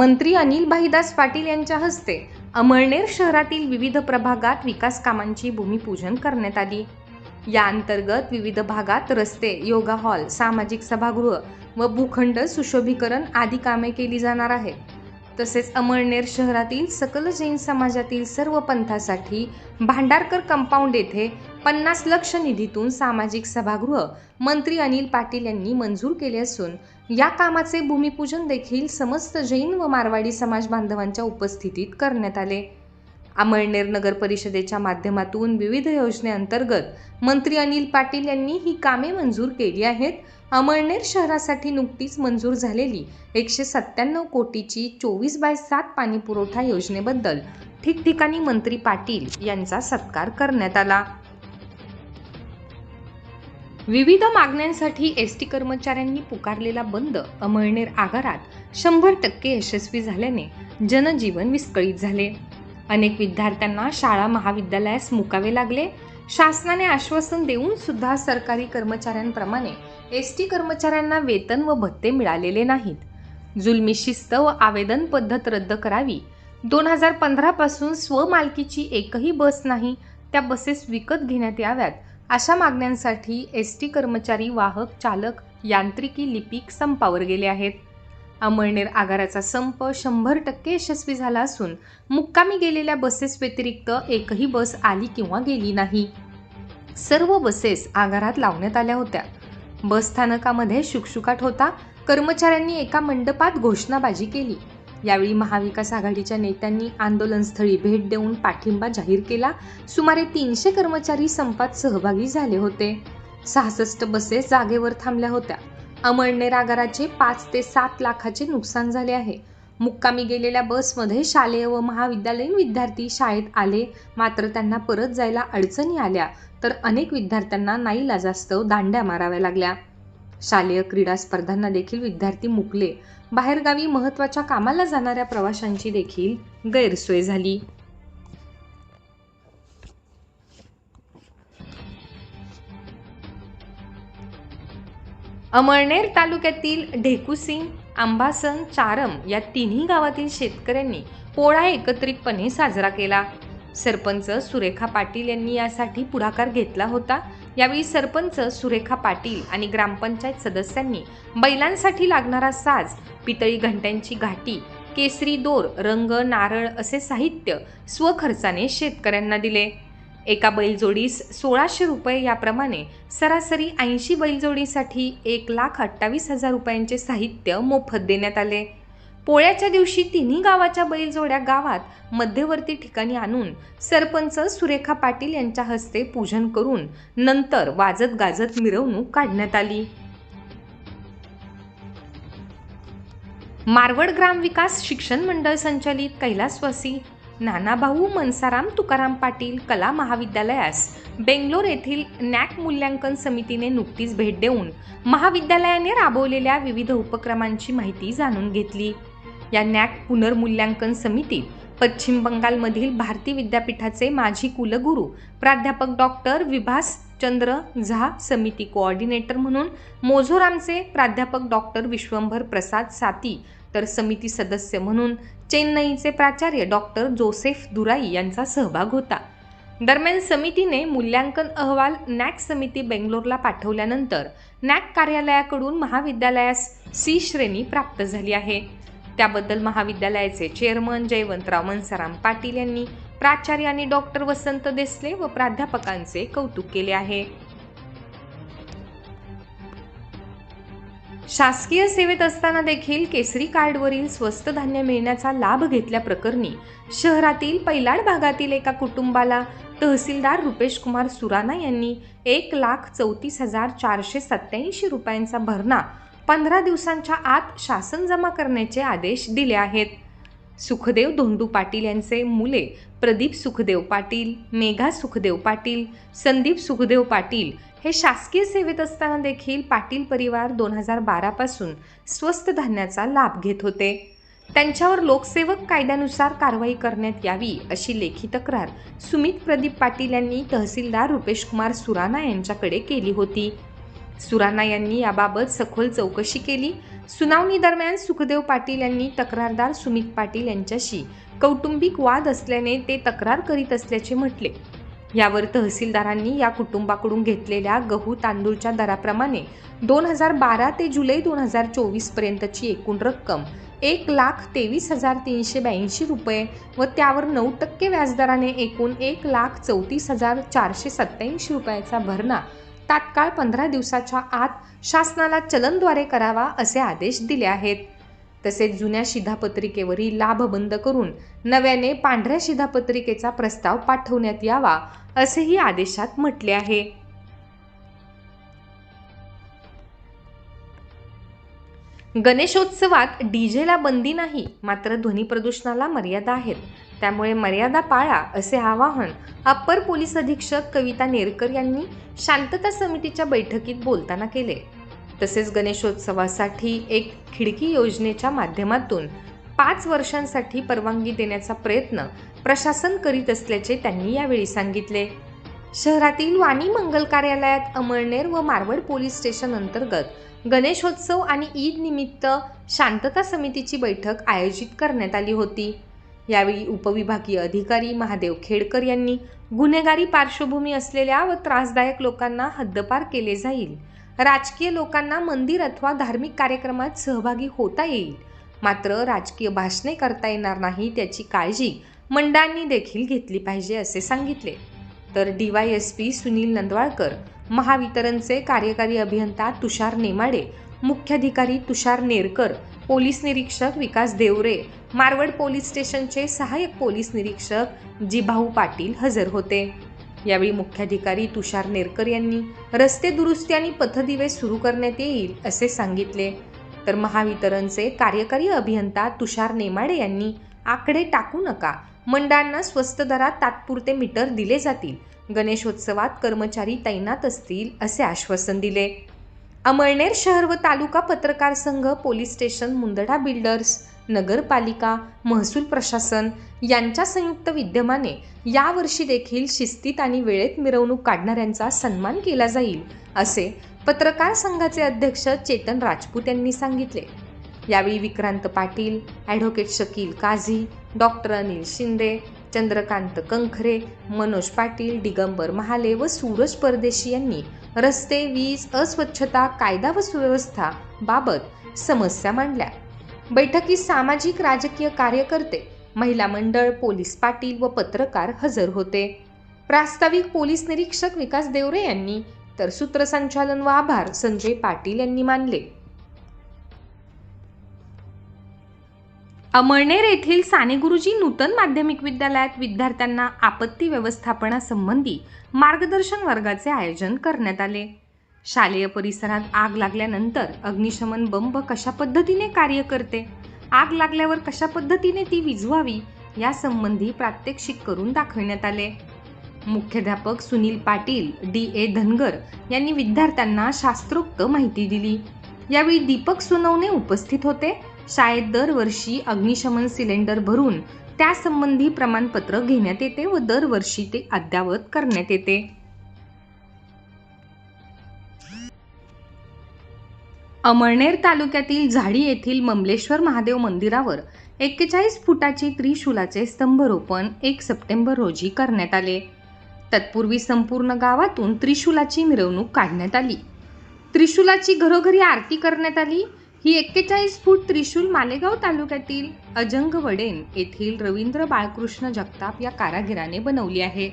मंत्री अनिल भाईदास पाटील यांच्या हस्ते अमळनेर शहरातील विविध प्रभागात विकास कामांची भूमिपूजन करण्यात आली. या अंतर्गत विविध भागात रस्ते योगा हॉल सामाजिक सभागृह व भूखंड सुशोभीकरण आदी कामे केली जाणार आहेत. तसेच अमळनेर शहरातील सकल जैन समाजातील सर्व पंथासाठी भांडारकर कंपाऊंड येथे पन्नास लक्ष निधीतून सामाजिक सभागृह मंत्री अनिल पाटील यांनी मंजूर केले असून या कामाचे भूमिपूजन देखील समस्त जैन व मारवाडी समाज बांधवांच्या उपस्थितीत करण्यात आले. अमळनेर नगर परिषदेच्या माध्यमातून विविध योजनेअंतर्गत मंत्री अनिल पाटील यांनी ही कामे मंजूर केली आहेत. अमळनेर शहरासाठी नुकतीच मंजूर झालेली एकशे सत्त्याण्णव कोटीची चोवीस बाय सात पाणीपुरवठा योजनेबद्दल ठिकठिकाणी मंत्री पाटील यांचा सत्कार करण्यात आला. विविध मागण्यांसाठी एस टी कर्मचाऱ्यांनी पुकारलेला बंद अमळनेर आगारात शंभर टक्के यशस्वी झाल्याने जनजीवन विस्कळीत झाले. अनेक विद्यार्थ्यांना शाळा महाविद्यालयास मुकावे लागले. शासनाने आश्वासन देऊन सुद्धा सरकारी कर्मचाऱ्यांप्रमाणे एस टी कर्मचाऱ्यांना वेतन व भत्ते मिळालेले नाहीत. जुलमी शिस्त व आवेदन पद्धत रद्द करावी. दोन हजार पंधरापासून स्वमालकीची एकही बस नाही. त्या बसेस विकत घेण्यात याव्यात. अशा मागण्यांसाठी एस टी कर्मचारी वाहक चालक यांत्रिकी लिपिक संपावर गेले आहेत. अमळनेर आगाराचा संप शंभर टक्के यशस्वी झाला असून मुक्कामी गेलेल्या बसेस व्यतिरिक्त एकही बस आली किंवा गेली नाही. सर्व बसेस आगारात लावण्यात आल्या होत्या. बस स्थानकामध्ये शुकशुकाट होता. कर्मचाऱ्यांनी एका मंडपात घोषणाबाजी केली. यावेळी महाविकास आघाडीच्या नेत्यांनी आंदोलनस्थळी भेट देऊन पाठिंबा जाहीर केला. सुमारे तीनशे कर्मचारी संपात सहभागी झाले होते. सहासष्ट बसेस जागेवर थांबल्या होत्या. अमळनेर आगाराचे पाच ते सात लाखाचे नुकसान झाले आहे. मुक्कामी गेलेल्या बसमध्ये शालेय व महाविद्यालयीन विद्यार्थी शाळेत आले. मात्र त्यांना परत जायला अडचणी आल्या. तर अनेक विद्यार्थ्यांना नाईलाजास्तव दांड्या माराव्या लागल्या. शालेय क्रीडा स्पर्धांना देखील विद्यार्थी मुकले. बाहेरगावी महत्त्वाच्या कामाला जाणाऱ्या प्रवाशांची देखील गैरसोय झाली. अमळनेर तालुक्यातील ढेकुसिंग आंबासन चारम या तिन्ही गावातील शेतकऱ्यांनी पोळा एकत्रितपणे साजरा केला. सरपंच सुरेखा पाटील यांनी यासाठी पुढाकार घेतला होता. यावेळी सरपंच सुरेखा पाटील आणि ग्रामपंचायत सदस्यांनी बैलांसाठी लागणारा साज पितळी घंट्यांची घाटी केसरी दोर रंग नारळ असे साहित्य स्वखर्चाने शेतकऱ्यांना दिले. एका बैलजोडीस सोळाशे रुपये याप्रमाणे सरासरी ऐंशी बैलजोडीसाठी एक लाख अठ्ठावीस हजार रुपयांचे साहित्य मोफत देण्यात आले. पोळ्याच्या दिवशी तिन्ही गावाच्या बैलजोड्या गावात मध्यवर्ती ठिकाणी आणून सरपंच सुरेखा पाटील यांच्या हस्ते पूजन करून नंतर वाजत गाजत मिरवणूक काढण्यात आली. मारवड ग्रामविकास शिक्षण मंडळ संचालित कैलासवासी नानाभाऊ मनसाराम तुकाराम पाटील कला महाविद्यालयास बेंगलोर येथील नॅक मूल्यांकन समितीने नुकतीच भेट देऊन महाविद्यालयाने राबवलेल्या विविध उपक्रमांची माहिती जाणून घेतली. या नॅक पुनर्मूल्यांकन समितीत पश्चिम बंगालमधील भारती विद्यापीठाचे माजी कुलगुरू प्राध्यापक डॉक्टर विभास चंद्र झा समिती कोऑर्डिनेटर म्हणून मोझोरामचे प्राध्यापक डॉक्टर विश्वंभर प्रसाद साती तर समिती सदस्य म्हणून चेन्नईचे प्राचार्य डॉक्टर जोसेफ दुराई यांचा सहभाग होता. दरम्यान समितीने मूल्यांकन अहवाल नॅक समिती बेंगलोरला पाठवल्यानंतर नॅक कार्यालयाकडून महाविद्यालयास सी श्रेणी प्राप्त झाली आहे. त्याबद्दल महाविद्यालयाचे चेअरमन जयवंतराव मनसाराम पाटील यांनी प्राचार्य आणि डॉक्टर वसंत देसले व प्राध्यापकांचे कौतुक केले आहे. शासकीय सेवेत असताना देखील केसरी कार्डवरील स्वस्त धान्य मिळण्याचा लाभ घेतल्याप्रकरणी शहरातील पैलाड भागातील एका कुटुंबाला तहसीलदार रुपेश कुमार सुराना यांनी एक लाख चौतीस हजार चारशे सत्याऐंशी रुपयांचा भरणा पंधरा दिवसांच्या आत शासन जमा करण्याचे आदेश दिले आहेत. सुखदेव धोंडू पाटील यांचे मुले प्रदीप सुखदेव पाटील मेघा सुखदेव पाटील संदीप सुखदेव पाटील हे शासकीय सेवेत असताना देखील पाटील परिवार दोन हजार बारापासून स्वस्त धान्याचा लाभ घेत होते. त्यांच्यावर लोकसेवक कायद्यानुसार कारवाई करण्यात यावी अशी लेखी तक्रार सुमित प्रदीप पाटील यांनी तहसीलदार रुपेश कुमार सुराणा यांच्याकडे केली होती. सुराणा यांनी याबाबत सखोल चौकशी केली. सुनावणी दरम्यान सुखदेव पाटील यांनी तक्रारदार सुमित पाटील यांच्याशी कौटुंबिक वाद असल्याने ते तक्रार करीत असल्याचे म्हटले. यावर तहसीलदारांनी या कुटुंबाकडून घेतलेल्या गहू तांदूळच्या दराप्रमाणे दोन हजार बारा ते जुलै दोन हजार चोवीस पर्यंतची एकूण रक्कम एक लाख तेवीस हजार तीनशे ब्याऐंशी रुपये व त्यावर नऊ टक्के व्याजदराने एकूण एक लाख चौतीस हजार चारशे सत्त्याऐंशी रुपयाचा भरणा तात्काळ पंधरा दिवसाच्या आत शासनाला चलनद्वारे करावा असे आदेश दिले आहेत. तसेच जुन्या शिधापत्रिकेवरील लाभ बंद करून नव्याने पांढऱ्या शिधापत्रिकेचा प्रस्ताव पाठवण्यात यावा असेही आदेशात म्हटले आहे. गणेशोत्सवात डीजेला बंदी नाही मात्र ध्वनी प्रदूषणाला मर्यादा आहेत. त्यामुळे मर्यादा पाळा असे आवाहन अप्पर पोलीस अधीक्षक कविता नेरकर यांनी शांतता समितीच्या बैठकीत बोलताना केले. तसेच गणेशोत्सवासाठी एक खिडकी योजनेच्या माध्यमातून पाच वर्षांसाठी परवानगी देण्याचा प्रयत्न प्रशासन करीत असल्याचे त्यांनी यावेळी सांगितले. शहरातील वाणी मंगल कार्यालयात अमळनेर व मारवड पोलीस स्टेशन अंतर्गत गणेशोत्सव आणि ईद निमित्त शांतता समितीची बैठक आयोजित करण्यात आली होती. यावेळी उपविभागीय अधिकारी महादेव खेडकर यांनी गुन्हेगारी पार्श्वभूमी असलेल्या व त्रासदायक लोकांना हद्दपार केले जाईल. राजकीय लोकांना मंदिर अथवा धार्मिक कार्यक्रमात सहभागी होता येईल. मात्र राजकीय भाषणे करता येणार नाही त्याची काळजी मंडळांनी देखील घेतली पाहिजे असे सांगितले. तर डीवायएसपी सुनील नंदवाळकर महावितरणचे कार्यकारी अभियंता तुषार नेमाडे मुख्याधिकारी तुषार नेरकर पोलीस निरीक्षक विकास देवरे मारवड पोलीस स्टेशनचे सहाय्यक पोलीस निरीक्षक जिभाऊ पाटील हजर होते. यावेळी मुख्याधिकारी तुषार नेरकर यांनी रस्ते दुरुस्ती आणि पथदिवे सुरू करण्यात येईल असे सांगितले. तर महावितरणचे कार्यकारी अभियंता तुषार नेमाडे यांनी आकडे टाकू नका. मंडळांना स्वस्त दरात तात्पुरते मीटर दिले जातील. गणेशोत्सवात कर्मचारी तैनात असतील असे आश्वासन दिले. अमळनेर शहर व तालुका पत्रकार संघ पोलीस स्टेशन मुंदडा बिल्डर्स नगरपालिका महसूल प्रशासन यांच्या संयुक्त विद्यमाने यावर्षी देखील शिस्तीत आणि वेळेत मिरवणूक काढणाऱ्यांचा सन्मान केला जाईल असे पत्रकार संघाचे अध्यक्ष चेतन राजपूत यांनी सांगितले. यावेळी विक्रांत पाटील ॲडव्होकेट शकील काझी डॉक्टर अनिल शिंदे चंद्रकांत कंखरे मनोज पाटील दिगंबर महाले व सूरज परदेशी यांनी रस्ते वीज अस्वच्छता कायदा व सुव्यवस्था बाबत समस्या मांडल्या. बैठकीत सामाजिक राजकीय कार्यकर्ते महिला मंडळ पोलीस पाटील व पत्रकार हजर होते. प्रास्ताविक पोलीस निरीक्षक विकास देवरे यांनी तर सूत्रसंचालन व आभार संजय पाटील यांनी मानले. अमळनेर येथील साने गुरुजी नूतन माध्यमिक विद्यालयात विद्यार्थ्यांना आपत्ती व्यवस्थापनासंबंधी मार्गदर्शन वर्गाचे आयोजन करण्यात आले. शालेय परिसरात आग लागल्यानंतर अग्निशमन बंब कशा पद्धतीने कार्य करते? आग लागल्यावर कशा पद्धतीने ती विझवावी? यासंबंधी प्रात्यक्षिक करून दाखवण्यात आले. मुख्याध्यापक सुनील पाटील डी. ए. धनगर यांनी विद्यार्थ्यांना शास्त्रोक्त माहिती दिली. यावेळी दीपक सोनवणे उपस्थित होते. शाळेत दरवर्षी अग्निशमन सिलेंडर भरून त्यासंबंधी प्रमाणपत्र घेण्यात येते व दरवर्षी ते अद्ययावत करण्यात येते. अमळनेर तालुक्यातील झाडी येथील ममलेश्वर महादेव मंदिरावर एक्केचाळीस फुटाचे त्रिशूलाचे स्तंभरोपण एक सप्टेंबर रोजी करण्यात आले. तत्पूर्वी संपूर्ण गावातून त्रिशूलाची मिरवणूक काढण्यात आली. त्रिशूलाची घरोघरी आरती करण्यात आली. ही एक्केचाळीस फूट त्रिशूल मालेगाव तालुक्यातील अजंग वडेन येथील रवींद्र बाळकृष्ण जगताप या कारागिराने बनवली आहे.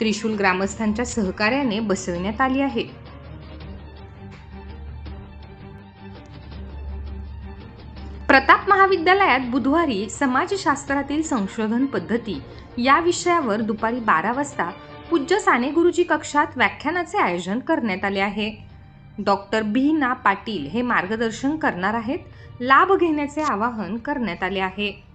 त्रिशूल ग्रामस्थांच्या सहकार्याने बसविण्यात आली आहे. प्रताप महाविद्यालयात बुधवारी समाजशास्त्रातील संशोधन पद्धती या विषयावर दुपारी बारा वाजता पूज्य साने गुरुजी कक्षात व्याख्यानाचे आयोजन करण्यात आले आहे. डॉक्टर बी ना पाटील हे मार्गदर्शन करणार आहेत. लाभ घेण्याचे आवाहन करण्यात आले आहे.